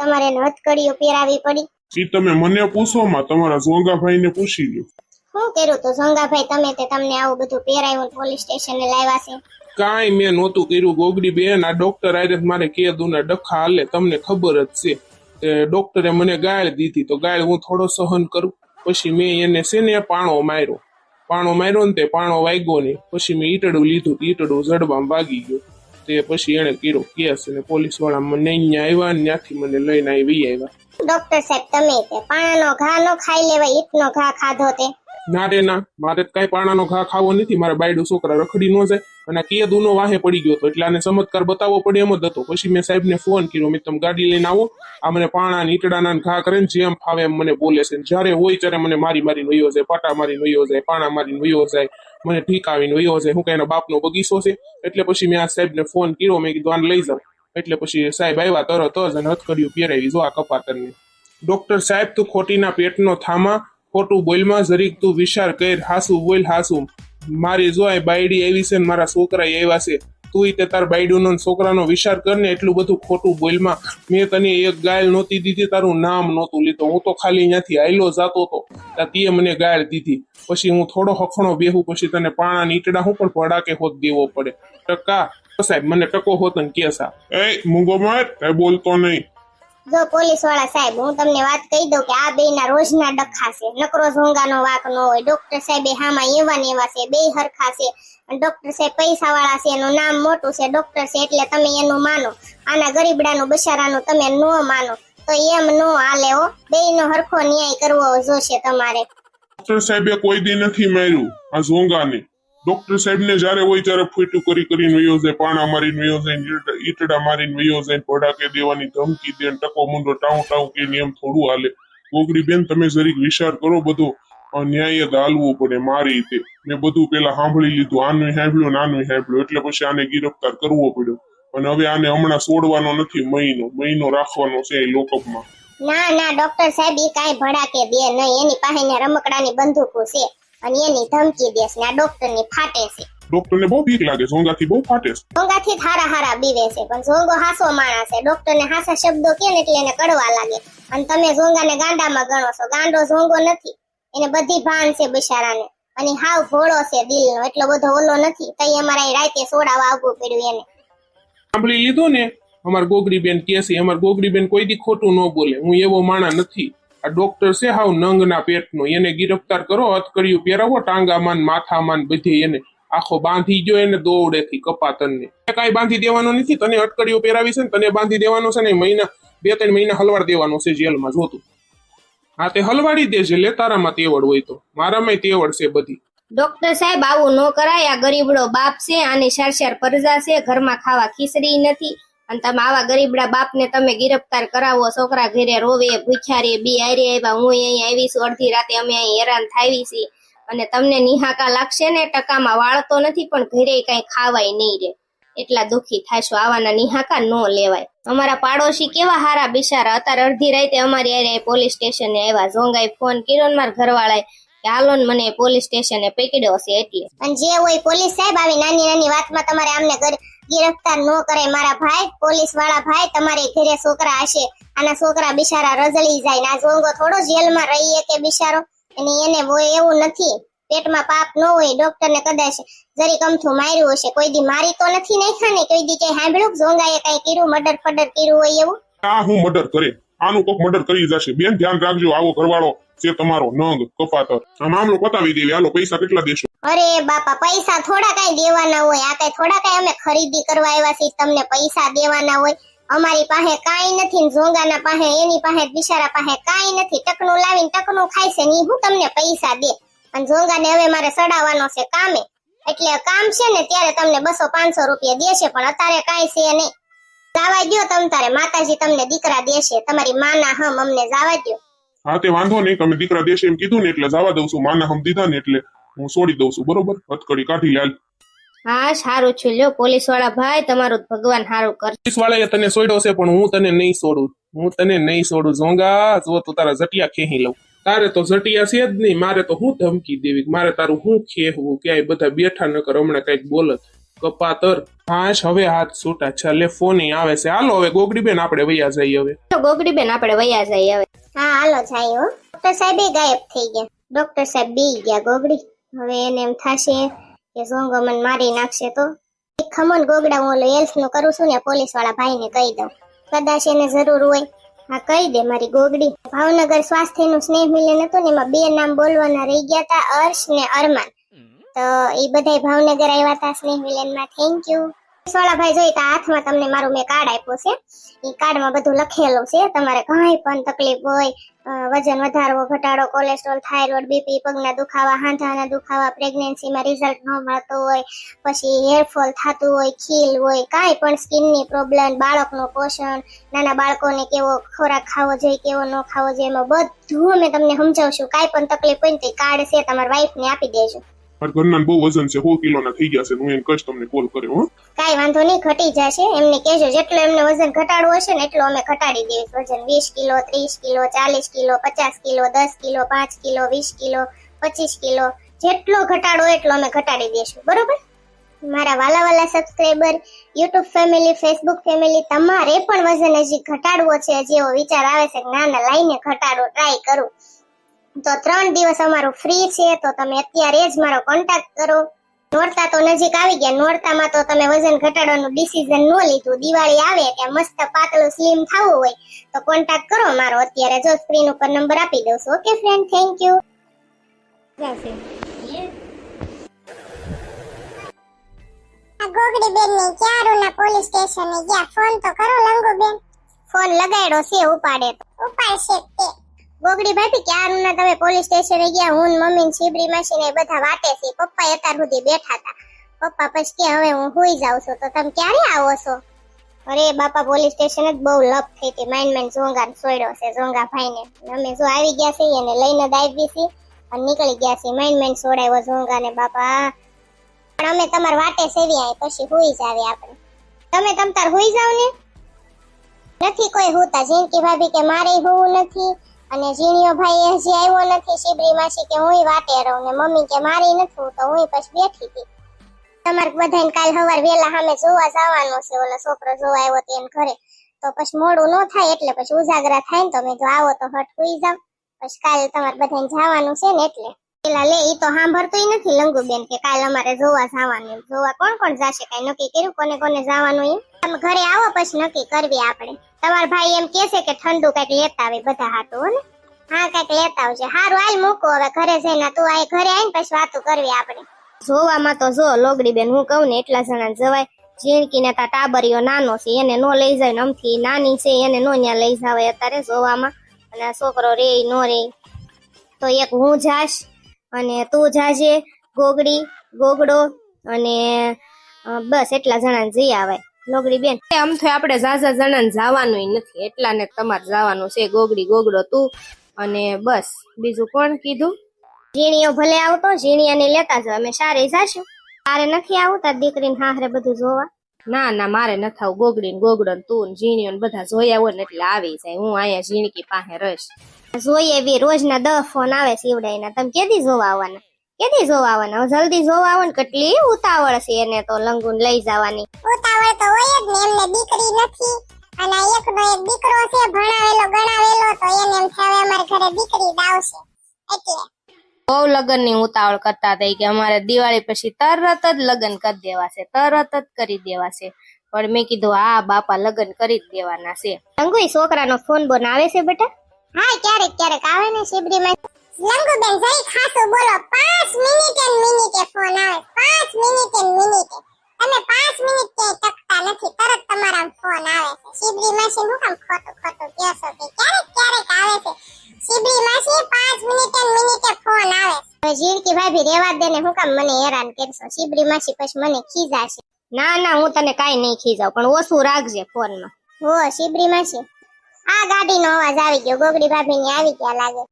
તમારે હથકડીઓ પહેરાવી પડી. ઈ તમે મને પૂછો માં તમારા સોંગાભાઈ ને પૂછી લો શું કર્યું તો સોંગાભાઈ તમે તે તમને આવું બધું પહેરાયું પોલીસ સ્ટેશને લાવ્યા છે. કાંઈ મેં નહોતું કર્યું ગોગડી બેન આ ડોક્ટર આરે મારે કેદું ના ડખા હાલે તમને ખબર જ છે. કે ડોક્ટરે મને ગાળ દીધી તો ગાળ હું થોડો સહન કરું. પછી મેં એને છે ને પાણો માર્યો. પાણો માર્યો ને તે પાણો વાગ્યો ને પછી મેં ઈટડું લીધું ઈટડું જડબામાં વાગી ગયો. તે પછી એણે કર્યો કેસ અને પોલીસવાળા મને અહીંયા આવ્યા અને ત્યાંથી મને લઈને આવી આવ્યા. ડોક્ટર સાહેબ તમે તે પાણાનો ઘા નો ખાઈ લેવાય ઈટનો ઘા ખાધો તે. ના રે ના મારે કઈ પાણાનો ઘા ખાવો નથી મારા બાયડો છોકરા રખડી નો જાય અને કેદુનો વાહે પડી ગયો હતો એટલે આને ચમત્કાર બતાવવો પડે એમ જ હતો. પછી મેં સાહેબને ફોન કર્યો મેં તમે ગાડી લઈને આવો આ મને પાણા નીટડાના ઘા કરે ને જેમ ફાવે એમ મને બોલે છે. જ્યારે હોય ત્યારે મને મારી મારી વયો જાય પાટા મારી વયો જાય પાણા મારી વયો જાય મને ઠીકાવીને વયો છે, હું કઈ બાપનો બગીચો છે. એટલે પછી મેં આ સાહેબને ફોન કર્યો, મેં કીધું, આને લઈ જાઉં એટલે પછી સાહેબ આવ્યા તરત જ અને હથકડીયું પહેરાવી, જો આ કપાતરને. ડોક્ટર સાહેબ, તું ખોટીના પેટનો થામા, ખોટું બોલમાં, જરીક તું વિચાર કર, હાસુ બોલ, હાસુ. મારી જો બાયડી આવી છે ને મારા છોકરા આવ્યા છે તું તે તાર બાયડીનો છોકરાનો વિચાર કર ને એટલું બધું ખોટું બોલમાં. મેં તને એક ગાયલ નહોતી દીધી, તારું નામ નહોતું લીધું. હું તો ખાલી અહીંયાથી આયલો જાતો હતો. ત્યાં તે મને ગાયલ દીધી. પછી હું થોડો હખણો બેહું, પછી તને પાણા નીટડા હું પણ ભડાકે હોત દેવો પડે. ટકા. સાહેબ, મને ટકો હોત ને કેસા એ મૂંગો માર બોલતો નહીં. જો પોલીસવાળા સાહેબ, હું તમને વાત કહી દઉં કે આ બે ના રોજના ડખા છે. નકરો ઝોંગાનો વાક ન હોય. ડોક્ટર સાહેબે હામાં એવા ને એવા છે બે હરખા છે. ડોક્ટર સાહેબ પૈસા વાળા છે, એનું નામ મોટું છે. ડોક્ટર છે એટલે તમે એનું માનો. આના ગરીબડાનું બસારાનું તમે ન માનો. તો એમ નો હાલે હો. નો હરખો ન્યાય કરવો જોશે તમારે. ડોક્ટર સાહેબે કોઈ દી નથી માર્યું આ ઝોંગાને. ડોક્ટર સાહેબને જ્યારે હોય ત્યારે ફૂટું કરી કરીને વયો જાય, પાણા મારીને વયો જાય ઈટ- ઈટડા મારીને વયો જાય, ભડાકે દેવાની ધમકી દે ટકો મુંડો ટાઉ ટાઉ કે એમ થોડું હાલે. ગોગડી બેન, તમે જરીક વિચાર કરો બધો ન્યાય જ પડે મારી રીતે. મેં બધું પેલા સાંભળી લીધું આનું સાંભળ્યું નાનું સાંભળ્યું, એટલે પછી આને ગિરફ્તાર કરવો પડ્યો. અને હવે આને હમણાં છોડવાનો નથી મહિનો મહિનો રાખવાનો છે એ લોકઅપમાં ના ના ડોક્ટર સાહેબ એ કાંઈ ભડાકે દે નહીં, એની પાસે રમકડાની બંદૂકો છે. અને એની ધમકી દેશ ને આ ડોક્ટરની ફાટે છે. ડોક્ટરને બહુ બીક લાગે ઝોંગાથી બહુ ફાટે છે. સોંગા થી હારા હારા બીવે છે પણ સોંગો હાસો માણસ છે. ડોક્ટર ને હાસા શબ્દો કે ને એટલે એને કડવા લાગે. અને તમે ઝોંગાને ગાંડામાં ગણો છો ગાંડો ઝોંગો નથી. એને બધી ભાન છે બિચારાને અને હાવ ભોળો છે દિલનો એટલો બધો ઓલો નથી. તઈ અમારે રાતે સોડાવા આવવું પડ્યું એને. સાંભળી લીધું ને? અમાર ગોગરી બેન કે છે અમાર ગોગરી બેન કોઈ દી ખોટું ન બોલે. હું એવો માણા નથી. આ ડોક્ટર છે, હાવ નંગના પેટનો. એને ગિરફ્તાર કરો હથકડીયું પહેરાવો ટાંગામાં માથામાં બધી એને આખો બાંધી ગયો એને દોડેથી કપાતરને. કાંઈ બાંધી દેવાનો નથી, તને અટકડીઓ પહેરાવી છે ને તને બાંધી દેવાનો છે ને મહિના, બે ત્રણ મહિના હલવાડ દેવાનો છે જેલમાં, જોતું. હા, તે હલવાડી દેજે લે, તારામાં તેવડ હોય તો. મારામાં તેવડ છે બધી. ડોક્ટર સાહેબ, આવું ન કરાય, આ ગરીબડો બાપ છે, આની સારસાર પરજા છે, ઘરમાં ખાવા ખીચડી નથી. અને તમે આવા ગરીબડા બાપને તમે ગિરફતાર કરાવો, છોકરા ઘરે રોવે, ભૂખ્યારે, બી આરે આવ્યા, હું અહીં આવી છું અડધી રાતે અમે અહીં હેરાન થાવી છીએ. અને તમને નિહાકા લાગશે ને, ટકામાં વાળતો નથી, પણ ઘરે કઈ ખાવાય નહીં રે. એટલા દુઃખી થાશો આવાના નિહાકા, ન લેવાય. અમારા પાડોશી કેવા હારા બિચારા અત્યારે અડધી રાતે અમારી યારે પોલીસ સ્ટેશને આવ્યા. જોંગાઈ ફોન કર્યો માર ઘરવાળાએ કે, હાલો મને પોલીસ સ્ટેશને પકડ્યો છે, એટલે. અને જે હોય પોલીસ સાહેબ આવી નાની નાની વાતમાં તમારે આમને ગર- ગિરફતાર ન કરે મારા ભાઈ, પોલીસવાળા ભાઈ, તમારે ઘરે છોકરા હશે. આના છોકરા બિચારા રઝળી જાય ના જોંગો થોડો જેલમાં રહીએ કે બિચારો? અને એને હોય એવું નથી. પેટમાં પાપ ન હોય ડોક્ટર ને કદાચ જરી કમથું માર્યું હશે. કોઈ દી મારી તો નથી નાખ્યા ને? કોઈ દી કઈ સાંભળ્યું જોંગાએ કઈ કર્યું, મર્ડર ફડર કર્યું હોય એવું? આ હું મર્ડર કરે, આનું કોક મર્ડર કરી જશે બેન, ધ્યાન રાખજો, આવો ઘરવાળો છે તમારો નંગ કપાતર આ મામલો પતાવી દેવી. હાલો, પૈસા કેટલા દેશો? અરે બાપા, પૈસા થોડા કઈ દેવાના હોય. આ કઈ થોડા કઈ અમે ખરીદી કરવા આવ્યા છીએ. તમને પૈસા દેવાના હોય. અમારી પાસે કાઈ નથી ઝોંગાના પાસે, એની પાસે બિચારા પાસે કાઈ નથી. ટકનું લાવીને ટકનું ખાય છે ની હું તમને પૈસા દે. અને ઝોંગાને હવે મારે સડાવવાનો છે કામે. એટલે કામ છે ને ત્યારે તમને બસો પાંચસો રૂપિયા દેશે, પણ અત્યારે કાંઈ છે નહીં. જાવા દો તમ તારે. માતાજી તમને દીકરા દેશે. તમારી માના હમ અમને જાવા દ્યો. હા તે વાંધો નહીં. તમે દીકરા દેશે એમ કીધું ને એટલે જવા દઉં છું. માના હમ દીધા ને એટલે હું છોડી દઉં છું. બરોબર? હથકડી કાઢી લાલ. હા સારું છે. લ્યો પોલીસવાળા ભાઈ તમારું ભગવાન સારું કર પોલીસ વાળાએ તને છોડ્યો છે પણ હું તને નહીં છોડું. હું તને નહીં છોડું. ઝોંગા જો તું તારા જટિયા ખેહી લઉં. તારે તો જટિયા છે જ નહીં. મારે તો હું ધમકી દેવી? મારે તારું હું ખેહવું ક્યાંય બધા બેઠા ન કર હમણાં કંઈક બોલત કપાતર પાંચ હવે હાથ છૂટા છેલ્લે ફોન આવે છે. હાલો હવે ગોગડી બેન આપણે વૈયા જઈએ હવે. તો ગોગડી બેન આપણે વૈયા જઈએ હવે. હા હાલો જાય હો. ડોક્ટર સાહેબ ગાયબ થઈ ગયા. ડોક્ટર સાહેબ બી ગયા ગોગડી. હવે એને એમ થશે કે ઝોંગો મને મારી નાખશે તો. એક ખમણ ગોગડા હું ઓલો એલ્ફનું કરું છું ને પોલીસવાળા ભાઈને કહી દઉં. કદાચ એને જરૂર હોય હા કહી દે મારી ગોગડી. ભાવનગર સ્વાસ્થ્યનું સ્નેહ મિલન હતું ને એમાં બે નામ બોલવાના રહી ગયા હતા અર્શ ને અરમાન. તો એ બધાય ભાવનગર આવ્યા હતા સ્નેહ મિલનમાં. થેન્ક યુ સોળાભાઈ જોઈ તો હાથમાં તમને મારું મેં કાર્ડ આપ્યું છે. એ કાર્ડમાં બધું લખેલું છે. તમારે કઈ પણ તકલીફ હોય વજન વધારવો, ઘટાડો કોલેસ્ટ્રોલ થાઇરોઇડ બીપી પગના દુખાવા, હાંધાના દુખાવા પ્રેગ્નન્સીમાં રિઝલ્ટ ન મળતું હોય, પછી હેરફોલ થતું હોય, ખીલ હોય, કાંઈ પણ સ્કિનની પ્રોબ્લેમ બાળકનું પોષણ, નાના બાળકોને કેવો ખોરાક ખાવો જોઈએ, કેવો ન ખાવો જોઈએ, એમાં બધું અમે તમને સમજાવશું કાંઈ પણ તકલીફ હોય ને તો કાર્ડ છે, તમારા વાઈફને આપી દેજો. મારા ઘરના બહુ વજન છે સો કિલોના થઈ ગયા છે, હું એમ કહીશ તમને કોલ કર્યો, હો. કાંઈ વાંધો નહીં, ઘટી જશે. એમને કહેજો, જેટલો એમને વજન ઘટાડવું હશે ને એટલો અમે ઘટાડી દઈશું વજન વીસ કિલો, ત્રીસ કિલો, ચાલીસ કિલો, પચાસ કિલો, દસ કિલો, પાંચ કિલો, વીસ કિલો, પચીસ કિલો, જેટલો ઘટાડો એટલો અમે ઘટાડી દઈશું. બરોબર? મારા વાલા વાલા subscriber YouTube family Facebook family તમારે પણ વજન હજી ઘટાડવો છે, હજી એવો વિચાર આવે છે ના ના, લાઈને ઘટાડો ટ્રાય કરું. તો ત્રણ દિવસ અમારું ફ્રી છે તો તમે અત્યારે જ મારો કોન્ટેક્ટ કરો. નોરતા તો નજીક આવી ગયા નોરતામાં તો તમે વજન ઘટાડવાનું ડિસિઝન ન લીધું. દિવાળી આવે ત્યાં મસ્ત પાતળું સ્લિમ થવું હોય તો કોન્ટેક્ટ કરો મારો. અત્યારે જો સ્ક્રીન ઉપર નંબર આપી દઉં છું. ઓકે ફ્રેન્ડ થેન્ક યુ ગોગડી બેનની ક્યારુના પોલીસ સ્ટેશને ગયા? ફોન તો કરો લંગુ બેન ફોન લગાડ્યો છે ઉપાડે તો. ઉપાડશે તે. ગોગડી ભાભી ક્યારના તમે પોલીસ સ્ટેશને ગયા? હું ને મમ્મી ને શિબરી માસી ને એ બધા વાટે છે. પપ્પા અત્યાર સુધી બેઠા હતા. પપ્પા પછી કે હવે હું હુઈ જાઉં છું. તો તમે ક્યારે આવો છો? અરે બાપા પોલીસ સ્ટેશન જ બહુ લપ થઈ હતી. માઇન્ડ માઇન્ડ ઝોંગા સોયડો છે ઝોંગા ભાઈને. અમે જો આવી ગયા છીએ એને લઈને જ આવી છીએ અને નીકળી ગયા છીએ. માઇન્ડ માઇન્ડ સોડાવ્યો ઝોંગા ને બાપા. પણ અમે તમાર વાટે સેવી આય, પછી હુઈ જાવી આપણે. તમે તમ તાર હુઈ જાવ ને? નથી કોઈ હોતા. જીનકી ભાભી કે મારે હોવું નથી. અને ઝીણીયો ભાઈ હજી આવ્યો નથી, શિબરી માસી કે હું વાટે રહું ને મમ્મી કે મારી નથી તો હું પછી બેઠી હતી. તમારે બધાને કાલ સવાર વેલા સામે જોવા જવાનું છે, ઓલો છોકરો જોવા આવ્યો તેન ઘરે. તો પછી મોડું ન થાય એટલે પછી ઉજાગરા થાય ને તો મેં આવો તો હટ હુઈ જાવ પછી કાલે તમારે બધાને જવાનું છે ને એટલે. પેલા લે, ઈ તો સાંભળતોય નથી લંગુબેન કે કાલ અમારે જોવા જવાનું. જોવા કોણ કોણ જશે કઈ નક્કી કર્યું? કોને કોને જવાનું એમ? તમે ઘરે આવો પછી નક્કી કરવી આપણે. તમાર ભાઈ એમ કે છે કે ઠંડુ કંઈક લેતા આવે બધા હાટું ને? હા, કંઈક લેતા આવશે હારું, હાલ મૂકો. હવે ઘરે જઈને તું આ ઘરે આવીને પછી વાતો કરવી આપણે. જોવામાં તો જો, લોગડી બેન, હું કહું ને, એટલા જણા જવાય. ઝીણકીને તા ટાબરિયો નાનો છે, એને નો લઈ જાય ને અમથી. નાની છે, એને નો ન્યા લઈ જવાય અત્યારે જોવામાં. અને છોકરો રે નો રે. તો એક હું જાશ અને તું જાજે ગોગડી ગોગડો અને બસ એટલા જણા જઈ આવે. લોગડી બેન. આમ તો આપણે ઝાઝા જણા જવાનું નથી. એટલા ને તમારે જવાનું છે. ગોગડી ગોગડો તું અને બસ. બીજું કોણ કીધું? ઝીણીઓ ભલે આવતો ઝીણીયાને લેતા જાવ અમે સારી જાશું. તારે નથી આવતા તાર દીકરીને હાહરે બધું જોવા. ના ના મારે નથી થાવ. ગોગડી ને ગોગડો ને તું ઝીણીઓ ને બધા જોયા હોય ને એટલે આવી જાય. હું અહીંયા ઝીણકી પાસે રહીશ. જોઈએ બી રોજના દસ ફોન આવે સીવડાઈના તમે કેદી જોવા આવવાના? કેદી જોવા આવવાના? જલ્દી જોવા આવો ને કેટલી ઉતાવળ છે એને તો લંગુન લઈ જવાની. ઉતાવળ તો હોય જ ને એમને દીકરી નથી. અને એકનો એક દીકરો છે ભણાવેલો ગણાવેલો તો એને એમ થાય અમારે ઘરે દીકરી જ આવશે. એટલે બહુ લગ્નની ઉતાવળ કરતા હતા કે અમારે દિવાળી પછી તરત જ લગ્ન કરી દેવા છે તરત જ કરી દેવા છે પણ મેં કીધું હા બાપા લગ્ન કરી જ દેવાના છે. અંગુઈ છોકરાનો ફોન બોન આવે છે બેટા? હા ક્યારેક ક્યારેક આવે ને શિબડીમાં લંગુ બેન જઈ ખાસું બોલો. પાંચ મિનિટ ને મિનિટે ફોન આવે. પાંચ મિનિટ એન મિનિટે. તમે પાંચ મિનિટ કે ટકતા નથી. તરત તમારા ફોન આવે છે. શિબરી માસી શું કામ ખોટું ખોટું કહેશો કે ક્યારેક ક્યારેક આવે છે શિબરી માસી પાંચ મિનિટે ને મિનિટે ફોન આવે હવે ઝીણકી ભાભી રેવા દે ને હું કામ મને હેરાન કરશો? શિબરી માસી પછી મને ખીજાશે. ના ના હું તને કાઈ નહીં ખીજાવ પણ ઓછું રાખજે ફોનમાં. હો શિબરી માસી. આ ગાડીનો અવાજ આવી ગયો. ગોગડી ભાભી ની આવી ગયા લાગે.